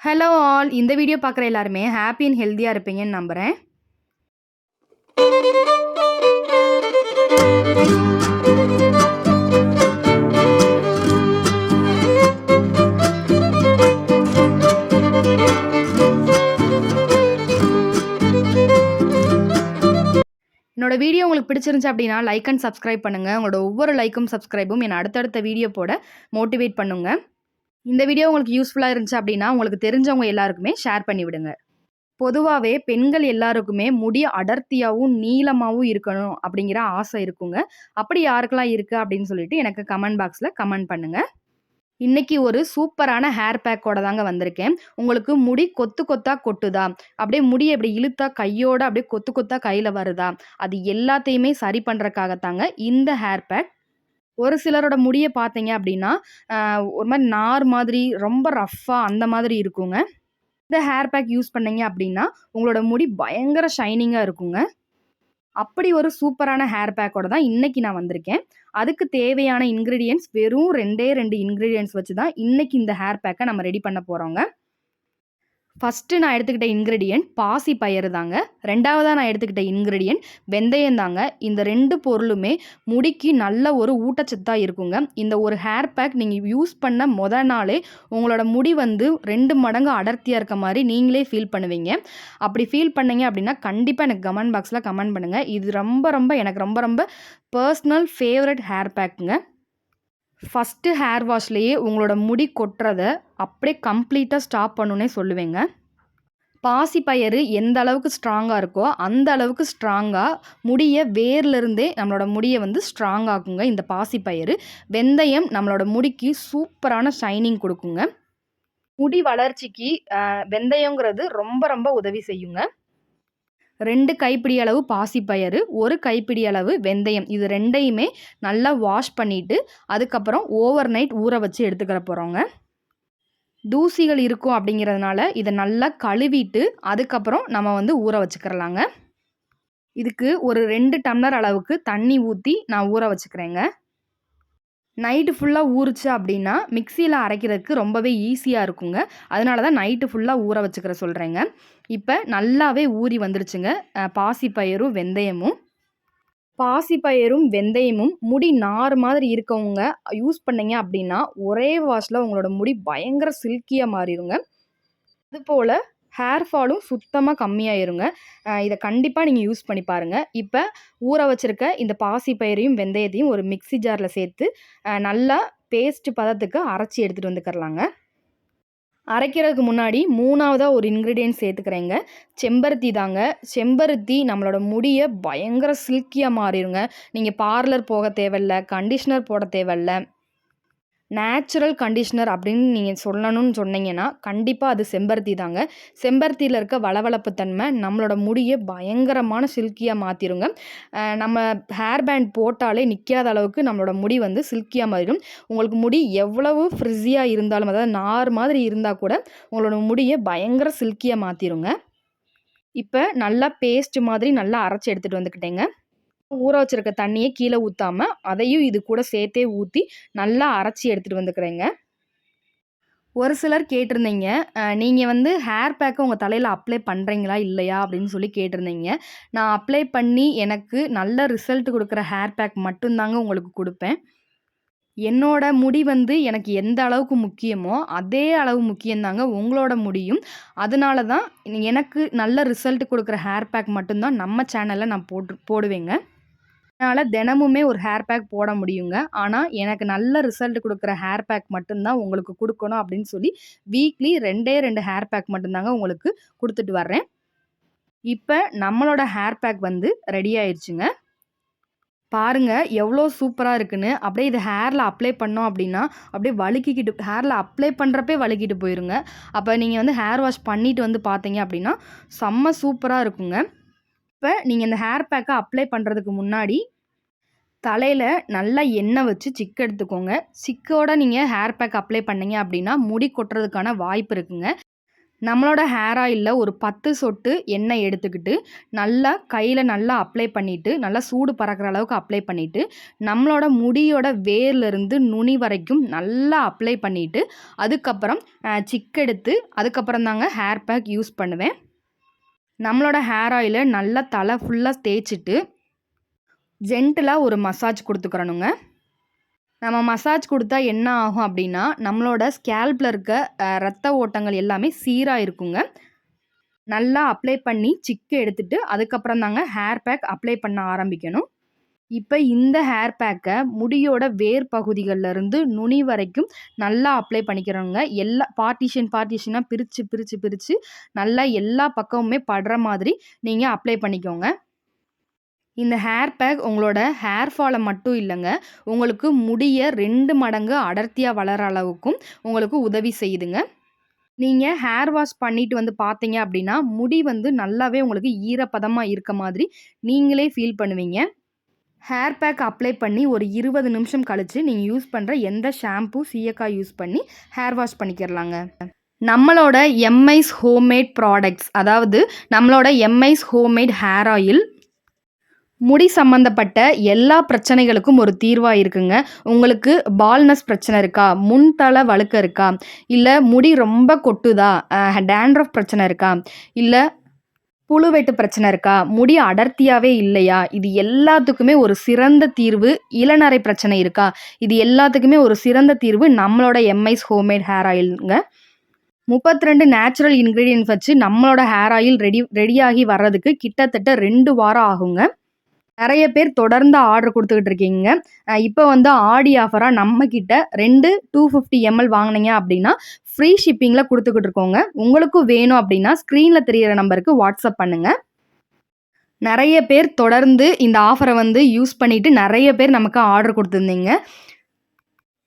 Hello all இந்த video பார்க்குற எல்லாருமே ஹாப்பி அண்ட் ஹெல்த்தியாக இருப்பீங்கன்னு நம்புகிறேன் என்னோட வீடியோ உங்களுக்கு பிடிச்சிருந்துச்சு அப்படின்னா லைக் அண்ட் சப்ஸ்கிரைப் பண்ணுங்கள் உங்களோட ஒவ்வொரு லைக்கும் சப்ஸ்கிரைபும் என்னை அடுத்தடுத்த வீடியோ போட மோட்டிவேட் பண்ணுங்கள் இந்த வீடியோ உங்களுக்கு யூஸ்ஃபுல்லாக இருந்துச்சு அப்படின்னா உங்களுக்கு தெரிஞ்சவங்க எல்லாருக்குமே ஷேர் பண்ணி விடுங்க. பொதுவாகவே பெண்கள் எல்லாருக்குமே முடி அடர்த்தியாகவும் நீளமாகவும் இருக்கணும் அப்படிங்கிற ஆசை இருக்குங்க. அப்படி யாருக்கெல்லாம் இருக்குது அப்படின்னு சொல்லிட்டு எனக்கு கமெண்ட் பாக்ஸில் கமெண்ட் பண்ணுங்கள் இன்னைக்கு ஒரு சூப்பரான ஹேர் பேக்கோட தாங்க வந்திருக்கேன். உங்களுக்கு முடி கொத்து கொத்தா கொட்டுதா? அப்படியே முடியை அப்படி இழுத்தா கையோட அப்படியே கொத்து கொத்தா கையில் வருதா? அது எல்லாத்தையுமே சரி பண்ணுறக்காகத்தாங்க இந்த ஹேர் பேக் ஒரு சிலரோட முடியை பார்த்தீங்க அப்படின்னா ஒரு மாதிரி நார் மாதிரி ரொம்ப ரஃப்பாக அந்த மாதிரி இருக்குங்க. இந்த ஹேர் பேக் யூஸ் பண்ணீங்க அப்படின்னா உங்களோட முடி பயங்கர ஷைனிங்காக இருக்குங்க. அப்படி ஒரு சூப்பரான ஹேர் பேக்கோட தான் இன்னைக்கு நான் வந்திருக்கேன். அதுக்கு தேவையான இன்க்ரீடியன்ஸ் வெறும் ரெண்டே ரெண்டு இன்க்ரீடியன்ஸ் வச்சு தான் இன்னைக்கு இந்த ஹேர் பேக்கை நம்ம ரெடி பண்ண போகிறோங்க ஃபஸ்ட்டு நான் எடுத்துக்கிட்ட இன்க்ரீடியன்ட் பாசி பயிறு தாங்க. ரெண்டாவதாக நான் எடுத்துக்கிட்ட இன்க்ரீடியன்ட் வெந்தயம் தாங்க. இந்த ரெண்டு பொருளுமே முடிக்கு நல்ல ஒரு ஊட்டச்சத்தாக இருக்குங்க. இந்த ஒரு ஹேர் பேக் நீங்கள் யூஸ் பண்ண மொதல் நாளே உங்களோட முடி வந்து ரெண்டு மடங்கு அடர்த்தியாக இருக்க மாதிரி நீங்களே ஃபீல் பண்ணுவீங்க. அப்படி ஃபீல் பண்ணீங்க அப்படின்னா கண்டிப்பாக எனக்கு கமெண்ட் பாக்ஸில் கமெண்ட் பண்ணுங்கள் இது ரொம்ப ரொம்ப எனக்கு ரொம்ப ரொம்ப பர்சனல் ஃபேவரட் ஹேர் பேக்குங்க ஃபஸ்ட்டு ஹேர் வாஷ்லேயே உங்களோட முடி கொட்டுறத அப்படியே கம்ப்ளீட்டாக ஸ்டாப் பண்ணுன்னே சொல்லுவேங்க. பாசிப்பயிறு எந்த அளவுக்கு ஸ்ட்ராங்காக இருக்கோ அந்த அளவுக்கு ஸ்ட்ராங்காக முடியை வேர்லேருந்தே நம்மளோட முடியை வந்து ஸ்ட்ராங் ஆக்குங்க இந்த பாசிப்பயிறு. வெந்தயம் நம்மளோட முடிக்கு சூப்பரான ஷைனிங் கொடுக்குங்க. முடி வளர்ச்சிக்கு வெந்தயங்கிறது ரொம்ப ரொம்ப உதவி செய்யுங்க. ரெண்டு கைப்பிடி அளவு பாசிப்பயறு ஒரு கைப்பிடி அளவு வெந்தயம். இது ரெண்டையுமே நல்லா வாஷ் பண்ணிவிட்டு அதுக்கப்புறம் ஓவர் நைட் ஊற வச்சு எடுத்துக்கிற போகிறோங்க தூசிகள் இருக்கும் அப்படிங்கிறதுனால இதை நல்லா கழுவிட்டு அதுக்கப்புறம் நம்ம வந்து ஊற வச்சுக்கிறலாங்க. இதுக்கு ஒரு ரெண்டு டம்ளர் அளவுக்கு தண்ணி ஊற்றி நான் ஊற வச்சுக்கிறேங்க. நைட்டு ஃபுல்லாக ஊறுச்சு அப்படின்னா மிக்சியில் அரைக்கிறதுக்கு ரொம்பவே ஈஸியாக இருக்குங்க. அதனால தான் நைட்டு ஃபுல்லாக ஊற வச்சுக்கிற சொல்கிறேங்க இப்போ நல்லாவே ஊறி வந்துருச்சுங்க. பாசிப்பயிரும் வெந்தயமும். பாசிப்பயிரும் வெந்தயமும் முடி நார் மாதிரி இருக்கவங்க யூஸ் பண்ணீங்க அப்படின்னா ஒரே வாஷில் உங்களோட முடி பயங்கர சில்கியாக மாறிடுங்க. அதுபோல் ஹேர் ஃபாலும் சுத்தமாக கம்மியாயிருங்க. இதை கண்டிப்பாக நீங்கள் யூஸ் பண்ணி பாருங்கள் இப்போ ஊற வச்சிருக்க இந்த பாசிப்பயிரையும் வெந்தயத்தையும் ஒரு மிக்ஸி ஜாரில் சேர்த்து நல்லா பேஸ்ட் பதத்துக்கு அரைச்சி எடுத்துகிட்டு வந்துக்கிறலாங்க. அரைக்கிறதுக்கு முன்னாடி மூணாவதாக ஒரு இன்க்ரீடியன்ட் சேர்த்துக்கிறேங்க. செம்பருத்தி தாங்க. செம்பருத்தி நம்மளோட முடியை பயங்கர சில்கியாக மாறிடுங்க நீங்கள் பார்லர் போக தேவையில்ல கண்டிஷ்னர் போட தேவையில்ல. நேச்சுரல் கண்டிஷ்னர் அப்படின்னு நீங்கள் சொல்லணும்னு சொன்னீங்கன்னா கண்டிப்பாக அது செம்பருத்தி தாங்க. செம்பருத்தியில் இருக்க வளவளப்பு தன்மை நம்மளோட முடியை பயங்கரமான சில்கியாக மாற்றிருங்க நம்ம ஹேர் பேண்ட் போட்டாலே நிற்காத அளவுக்கு நம்மளோட முடி வந்து சில்கியாக மாறிடும். உங்களுக்கு முடி எவ்வளவு ஃப்ரிஸியாக இருந்தாலும் அதாவது நார் மாதிரி இருந்தால் கூட உங்களோட முடியை பயங்கர சில்கியாக மாற்றிருங்க இப்போ நல்லா பேஸ்ட் மாதிரி நல்லா அரைச்சி எடுத்துகிட்டு வந்துக்கிட்டேங்க. ஊற வச்சிருக்க தண்ணியை கீழே ஊற்றாம அதையும் இது கூட சேர்த்தே ஊற்றி நல்லா அரைச்சி எடுத்துகிட்டு வந்துக்கிறேங்க. ஒரு சிலர் கேட்டிருந்தீங்க நீங்கள் வந்து ஹேர் பேக்கை உங்கள் தலையில் அப்ளை பண்ணுறீங்களா இல்லையா அப்படின்னு சொல்லி கேட்டிருந்தீங்க. நான் அப்ளை பண்ணி எனக்கு நல்ல ரிசல்ட் கொடுக்குற ஹேர் பேக் மட்டும்தாங்க உங்களுக்கு கொடுப்பேன். என்னோட முடி வந்து எனக்கு எந்த அளவுக்கு முக்கியமோ அதே அளவு முக்கியம்தாங்க உங்களோட முடியும். அதனால தான் எனக்கு நல்ல ரிசல்ட் கொடுக்குற ஹேர் பேக் மட்டும்தான் நம்ம சேனலில் நான் போட்டு போடுவேங்க. அதனால் தினமுமே ஒரு ஹேர் பேக் போட முடியுங்க. ஆனால் எனக்கு நல்ல ரிசல்ட் கொடுக்குற ஹேர் பேக் மட்டும்தான் உங்களுக்கு கொடுக்கணும் அப்படின்னு சொல்லி வீக்லி ரெண்டே ரெண்டு ஹேர் பேக் மட்டும்தாங்க உங்களுக்கு கொடுத்துட்டு வர்றேன். இப்போ நம்மளோட ஹேர் பேக் வந்து ரெடி ஆயிடுச்சுங்க பாருங்க எவ்வளோ சூப்பராக இருக்குன்னு. அப்படியே இது ஹேரில் அப்ளை பண்ணோம் அப்படின்னா அப்படியே வழுக்கிக்கிட்டு ஹேரில் அப்ளை பண்ணுறப்பே வழுக்கிட்டு போயிருங்க. அப்போ நீங்கள் வந்து ஹேர் வாஷ் பண்ணிட்டு வந்து பார்த்தீங்க அப்படின்னா செம்ம சூப்பராக இருக்குங்க. இப்போ நீங்கள் இந்த ஹேர் பேக்கை அப்ளை பண்ணுறதுக்கு முன்னாடி தலையில் நல்லா எண்ணெய் வச்சு சிக்கு எடுத்துக்கோங்க. சிக்கோட நீங்கள் ஹேர் பேக் அப்ளை பண்ணீங்க அப்படின்னா முடி கொட்டுறதுக்கான வாய்ப்பு இருக்குங்க. நம்மளோட ஹேர் ஆயிலில் ஒரு பத்து சொட்டு எண்ணெய் எடுத்துக்கிட்டு நல்லா கையில் நல்லா அப்ளை பண்ணிவிட்டு நல்லா சூடு பறக்கிற அளவுக்கு அப்ளை பண்ணிவிட்டு நம்மளோட முடியோட வேர்லேருந்து நுனி வரைக்கும் நல்லா அப்ளை பண்ணிவிட்டு அதுக்கப்புறம் சிக்கெடுத்து அதுக்கப்புறம் தாங்க ஹேர் பேக் யூஸ் பண்ணுவேன். நம்மளோட ஹேர் ஆயிலை நல்லா தலை ஃபுல்லாக தேய்ச்சிட்டு ஜென்டிலாக ஒரு மசாஜ் கொடுத்துக்கிறணுங்க. நம்ம மசாஜ் கொடுத்தா என்ன ஆகும் அப்படின்னா நம்மளோட ஸ்கேல்பில் இருக்க ரத்த ஓட்டங்கள் எல்லாமே சீராக இருக்குங்க நல்லா அப்ளை பண்ணி சிக்கு எடுத்துட்டு அதுக்கப்புறம் தாங்க ஹேர் பேக் அப்ளை பண்ண ஆரம்பிக்கணும். இப்போ இந்த ஹேர் பேக்கை முடியோட வேர் பகுதிகளில் நுனி வரைக்கும் நல்லா அப்ளை பண்ணிக்கிறவங்க எல்லா பார்ட்டிஷன் பார்ட்டிஷனாக பிரித்து பிரித்து பிரித்து நல்லா எல்லா பக்கமுமே படுற மாதிரி நீங்கள் அப்ளை பண்ணிக்கோங்க. இந்த ஹேர் பேக் உங்களோட ஹேர் ஃபாலை மட்டும் இல்லைங்க. உங்களுக்கு முடியை ரெண்டு மடங்கு அடர்த்தியாக வளர அளவுக்கும் உங்களுக்கு உதவி செய்யுதுங்க. நீங்கள் ஹேர் வாஷ் பண்ணிட்டு வந்து பார்த்தீங்க அப்படின்னா முடி வந்து நல்லாவே உங்களுக்கு ஈரப்பதமாக இருக்க மாதிரி நீங்களே ஃபீல் பண்ணுவீங்க. ஹேர் பேக் அப்ளை பண்ணி ஒரு இருபது நிமிஷம் கழித்து நீங்கள் யூஸ் பண்ணுற எந்த ஷாம்பு சீயக்காய் யூஸ் பண்ணி ஹேர் வாஷ் பண்ணிக்கிறலாங்க நம்மளோட எம்ஐஸ் ஹோம்மேட் ப்ராடக்ட்ஸ் அதாவது நம்மளோட எம்ஐஸ் ஹோம்மேட் ஹேர் ஆயில் முடி சம்மந்தப்பட்ட எல்லா பிரச்சனைகளுக்கும் ஒரு தீர்வாக இருக்குங்க. உங்களுக்கு பால்னஸ் பிரச்சனை இருக்கா? முன்தலை வழுக்க இருக்கா? இல்லை முடி ரொம்ப கொட்டுதா? டேண்ட்ரஃப் பிரச்சனை இருக்கா? இல்லை புழுவெட்டு பிரச்சனை இருக்கா? முடி அடர்த்தியாகவே இல்லையா? இது எல்லாத்துக்குமே ஒரு சிறந்த தீர்வு இளநரை பிரச்சனை இருக்கா? இது எல்லாத்துக்குமே ஒரு சிறந்த தீர்வு நம்மளோட எம்ஐஸ் ஹோம்மேட் ஹேர் ஆயிலுங்க முப்பத்தி ரெண்டு நேச்சுரல் இன்க்ரீடியன்ஸ் வச்சு நம்மளோட ஹேர் ஆயில் ரெடி ரெடியாகி வர்றதுக்கு கிட்டத்தட்ட ரெண்டு வாரம் ஆகுங்க. நிறைய பேர் தொடர்ந்து ஆர்டர் கொடுத்துக்கிட்டு இருக்கீங்க. இப்போ வந்து ஆடி ஆஃபராக நம்மக்கிட்ட ரெண்டு டூ ஃபிஃப்டி எம்எல் வாங்கினீங்க அப்படின்னா ஃப்ரீ ஷிப்பிங்கில் கொடுத்துக்கிட்டு இருக்கோங்க. உங்களுக்கும் வேணும் அப்படின்னா ஸ்க்ரீனில் தெரிகிற நம்பருக்கு வாட்ஸ்அப் பண்ணுங்கள் நிறைய பேர் தொடர்ந்து இந்த ஆஃபரை வந்து யூஸ் பண்ணிவிட்டு நிறைய பேர் நமக்கு ஆர்டர் கொடுத்துருந்தீங்க.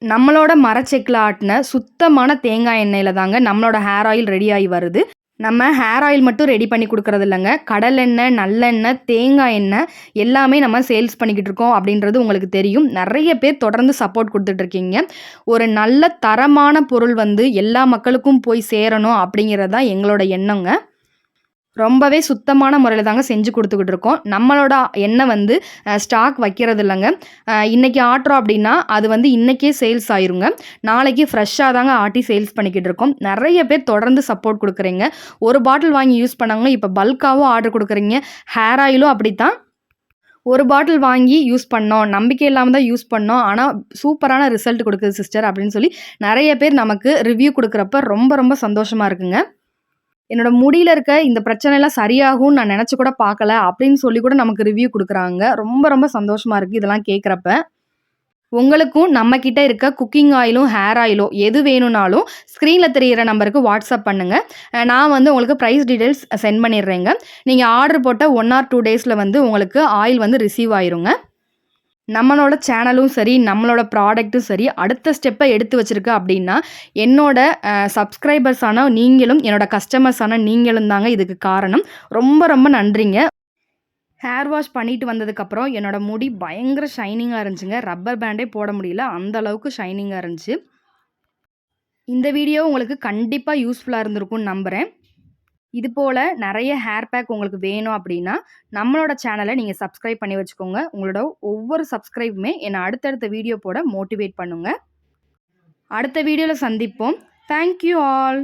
நம்மளோட மரச்செக்கில் ஆட்டின சுத்தமான தேங்காய் எண்ணெயில் தாங்க நம்மளோட ஹேர் ஆயில் ரெடி ஆகி வருது. நம்ம ஹேர் ஆயில் மட்டும் ரெடி பண்ணி கொடுக்குறது இல்லைங்க. கடலெண்ணெய் நல்லெண்ணெய் தேங்காய் எண்ணெய் எல்லாமே நம்ம சேல்ஸ் பண்ணிக்கிட்டு இருக்கோம் அப்படின்றது உங்களுக்கு தெரியும். நிறைய பேர் தொடர்ந்து சப்போர்ட் கொடுத்துட்ருக்கீங்க ஒரு நல்ல தரமான பொருள் வந்து எல்லா மக்களுக்கும் போய் சேரணும் அப்படிங்கிறது தான் எங்களோட எண்ணங்க. ரொம்பவே சுத்தமான முறையில் தாங்க செஞ்சு கொடுத்துக்கிட்டு இருக்கோம். நம்மளோட எண்ணெய் வந்து ஸ்டாக் வைக்கிறது இல்லைங்க இன்றைக்கி ஆட்டுறோம் அப்படின்னா அது வந்து இன்றைக்கே சேல்ஸ் ஆயிருங்க. நாளைக்கு ஃப்ரெஷ்ஷாக தாங்க ஆட்டி சேல்ஸ் பண்ணிக்கிட்டு இருக்கோம். நிறைய பேர் தொடர்ந்து சப்போர்ட் கொடுக்குறீங்க. ஒரு பாட்டில் வாங்கி யூஸ் பண்ணாங்க இப்போ பல்காகவும் ஆர்டர் கொடுக்குறீங்க. ஹேர் ஆயிலும் அப்படித்தான். ஒரு பாட்டில் வாங்கி யூஸ் பண்ணோம். நம்பிக்கை இல்லாமல் தான் யூஸ் பண்ணோம். ஆனால் சூப்பரான ரிசல்ட் கொடுக்குது சிஸ்டர் அப்படின்னு சொல்லி நிறைய பேர் நமக்கு ரிவ்யூ கொடுக்குறப்ப ரொம்ப ரொம்ப சந்தோஷமாக இருக்குங்க. என்னோட முடியில இருக்க இந்த பிரச்சனைலாம் சரியாகும்னு நான் நினச்சி கூட பார்க்கல அப்படின்னு சொல்லி கூட நமக்கு ரிவ்யூ கொடுக்குறாங்க. ரொம்ப ரொம்ப சந்தோஷமாக இருக்குது இதெல்லாம் கேட்குறப்ப உங்களுக்கும் நம்மக்கிட்ட இருக்க குக்கிங் ஆயிலும் ஹேர் ஆயிலும் எது வேணும்னாலும் ஸ்க்ரீனில் தெரிகிற நம்பருக்கு வாட்ஸ்அப் பண்ணுங்கள் நான் வந்து உங்களுக்கு ப்ரைஸ் டீட்டெயில்ஸ் சென்ட் பண்ணிடுறேங்க. நீங்கள் ஆர்டர் போட்ட ஒன் ஆர் டூ டேஸில் வந்து உங்களுக்கு ஆயில் வந்து ரிசீவ் ஆயிருங்க. நம்மளோட சேனலும் சரி நம்மளோட ப்ராடக்ட்டும் சரி அடுத்த ஸ்டெப்பை எடுத்து வச்சுருக்கு அப்படின்னா என்னோட சப்ஸ்கிரைபர்ஸான நீங்களும் என்னோட கஸ்டமர்ஸான நீங்களும் தாங்க இதுக்கு காரணம். ரொம்ப ரொம்ப நன்றிங்க. ஹேர் வாஷ் பண்ணிட்டு வந்ததுக்கப்புறம் என்னோடய முடி பயங்கர ஷைனிங்காக இருந்துச்சுங்க. ரப்பர் பேண்டே போட முடியல. அந்த அளவுக்கு ஷைனிங்காக இருந்துச்சு. இந்த வீடியோ உங்களுக்கு கண்டிப்பாக யூஸ்ஃபுல்லாக இருந்திருக்கும்னு நம்புகிறேன் இது போல் நிறைய ஹேர் பேக் உங்களுக்கு வேணும் அப்படின்னா நம்மளோட சேனலை நீங்கள் சப்ஸ்கிரைப் பண்ணி வச்சுக்கோங்க. உங்களோட ஒவ்வொரு சப்ஸ்கிரைபுமே என்னை அடுத்தடுத்த வீடியோ போட மோட்டிவேட் பண்ணுங்கள் அடுத்த வீடியோவில் சந்திப்போம். Thank you all